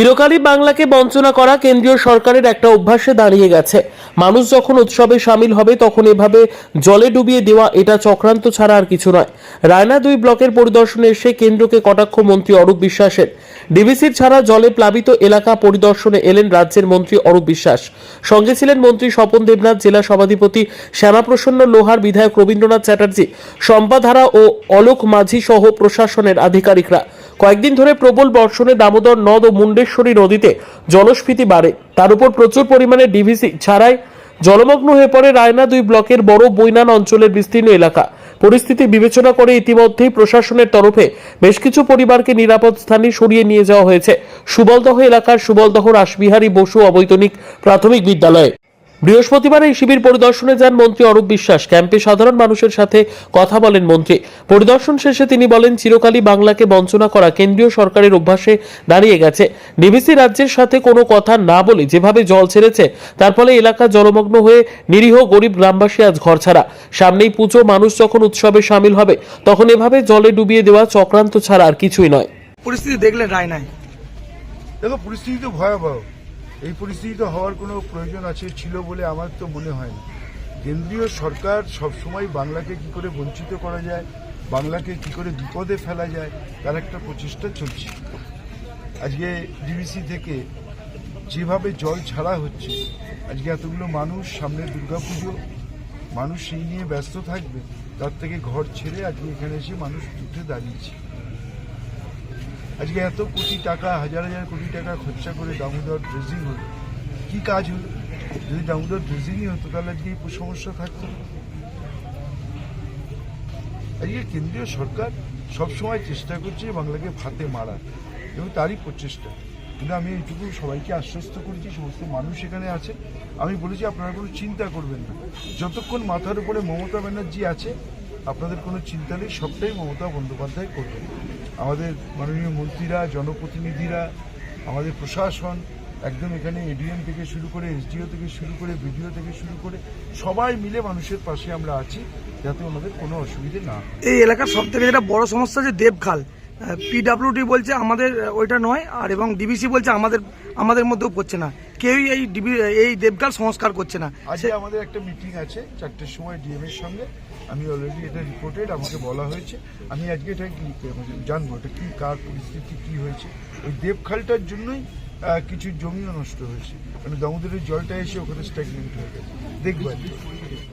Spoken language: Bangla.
চিরকালই বাংলাকে বঞ্চনা করা কেন্দ্রীয় সরকারের একটা অভ্যাসে দাঁড়িয়ে গেছে। মানুষ যখন উৎসবে সামিল হবে, তখন এভাবে জলে ডুবিয়ে দেওয়া এটা চক্রান্ত ছাড়া আর কিছু নয়। রায়না দুই ব্লকের পরিদর্শনে এসে কেন্দ্রকে কটাক্ষ মন্ত্রী অরূপ বিশ্বাসের। ডিবিসির ছাড়া জলে প্লাবিত এলাকা পরিদর্শনে এলেন রাজ্যের মন্ত্রী অরূপ বিশ্বাস। সঙ্গে ছিলেন মন্ত্রী স্বপন দেবনাথ, জেলা সভাধিপতি শ্যামাপ্রসন্ন লোহার বিধায়ক রবীন্দ্রনাথ চ্যাটার্জি সম্পাধারা ও অলোক মাঝি সহ প্রশাসনের আধিকারিকরা। কয়েকদিন ধরে প্রবল বর্ষণে দামোদর নদ ও মুন্ডেশ্বরী নদীতে জলস্ফীতি বাড়ে। তার উপর প্রচুর পরিমাণে ডিভিসি ছাড়াই জলমগ্ন হয়ে পড়ে রায়না দুই ব্লকের বড় বৈনান অঞ্চলের বিস্তীর্ণ এলাকা। পরিস্থিতি বিবেচনা করে ইতিমধ্যেই প্রশাসনের তরফে বেশ কিছু পরিবারকে নিরাপদ স্থানে সরিয়ে নিয়ে যাওয়া হয়েছে। সুবলদহ এলাকার সুবলদহ রাসবিহারী বসু অবৈতনিক প্রাথমিক বিদ্যালয়ে। বৃহস্পতিবার এই শিবির পরিদর্শনে যান মন্ত্রী অরূপ বিশ্বাস। ক্যাম্পে সাধারণ মানুষের সাথে কথা বলেন মন্ত্রী। পরিদর্শন শেষে তিনি বলেন চিরকালই বাংলাকে বঞ্চনা করা কেন্দ্রীয় সরকারের অভ্যাসে দাঁড়িয়ে গেছে। ডিবিসি রাজ্যের সাথে কোনো কথা না বলে যেভাবে জল ছেড়েছে তার ফলে এলাকা জলমগ্ন হয়ে নিরীহ গরিব গ্রামবাসী আজ ঘর ছাড়া সামনেই পুজো মানুষ যখন উৎসবে সামিল হবে তখন এভাবে জলে ডুবিয়ে দেওয়া চক্রান্ত ছাড়া আর কিছুই নয়। পরিস্থিতি দেখলেন রায়নায় দেখো পরিস্থিতি তো ভয়াবহ। এই পরিস্থিতি তো হওয়ার কোনো প্রয়োজন আছে, ছিল বলে আমার তো মনে হয় না। কেন্দ্রীয় সরকার সবসময় বাংলাকে কি করে বঞ্চিত করা যায়, বাংলাকে কি করে বিপদে ফেলা যায়, তার একটা প্রচেষ্টা চলছে। আজকে ডিবিসি থেকে যেভাবে জল ছাড়া হচ্ছে, আজকে এতগুলো মানুষ সামনে দুর্গাপুজো, মানুষ সেই নিয়ে ব্যস্ত থাকবে, তার থেকে ঘর ছেড়ে আজকে এখানে এসে মানুষ উঠে দাঁড়িয়েছে। আজকে এত কোটি টাকা, হাজার হাজার কোটি টাকা খরচা করে দামোদর ড্রেজিং হলো। কি কাজ হলো? যদি দামোদর ড্রেজিংই হতো, তাহলে আজকে এই সমস্যা থাকতো। আজকে কেন্দ্রীয় সরকার সবসময় চেষ্টা করছে বাংলাকে ভাতে মারা এবং তারই প্রচেষ্টা। কিন্তু আমি এইটুকু সবাইকে আশ্বস্ত করেছি, সমস্ত মানুষ এখানে আছে। আমি বলেছি, আপনারা কোনো চিন্তা করবেন না। যতক্ষণ মাথার উপরে মমতা ব্যানার্জি আছে, আপনাদের কোনো চিন্তা নেই, সবটাই মমতা বন্দ্যোপাধ্যায় করবেন। আমাদের মাননীয় মন্ত্রীরা, জনপ্রতিনিধিরা, আমাদের প্রশাসন, একদম এখানে এডিএম থেকে শুরু করে এসডিও থেকে শুরু করে বিডিও থেকে শুরু করে সবাই মিলে মানুষের পাশে আমরা আছি যাতে ওনাদের কোনো অসুবিধে না এই এলাকার সব থেকে যেটা বড় সমস্যা যে দেবখাল পিডাব্লিউডি বলছে আমাদের ওইটা নয়, আর এবং ডিবিসি বলছে আমাদের আমাদের মধ্যেও পড়ছে না। কেউই এই এই দেবখাল সংস্কার করছে না। আজকে আমাদের একটা মিটিং আছে চারটের সময় ডিএম এর সঙ্গে। আমি অলরেডি এটা রিপোর্টেড আমাকে বলা হয়েছে। আমি আজকে এটা কি- জানব এটা কি, কার পরিস্থিতি, কি হয়েছে। ওই দেবখালটার জন্যই কিছু জমিও নষ্ট হয়েছে। মানে দামোদরের জলটা এসে ওখানে স্ট্যাগনেন্ট হয়ে গেছে। দেখবেন